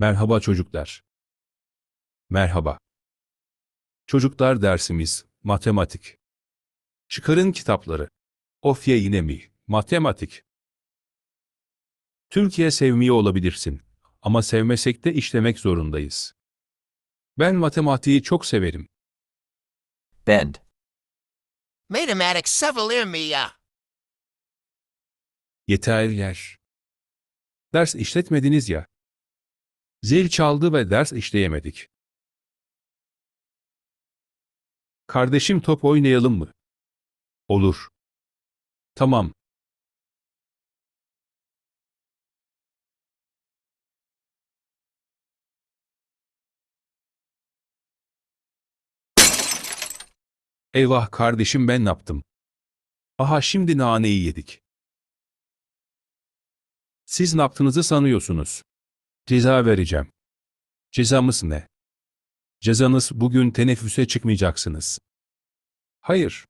Merhaba çocuklar. Merhaba. Çocuklar dersimiz matematik. Çıkarın kitapları. Of ya yine mi? Matematik. Türkiye sevmiyor olabilirsin ama sevmesek de işlemek zorundayız. Ben matematiği çok severim. bend, Matematic several me ya. Yeter yer. Ders işletmediniz ya. Zil çaldı ve ders işleyemedik. Kardeşim top oynayalım mı? Olur. Tamam. Eyvah kardeşim ben yaptım? Aha şimdi naneyi yedik. Siz ne yaptığınızı sanıyorsunuz? Ceza vereceğim. Cezamız ne? Cezanız bugün teneffüse çıkmayacaksınız. Hayır.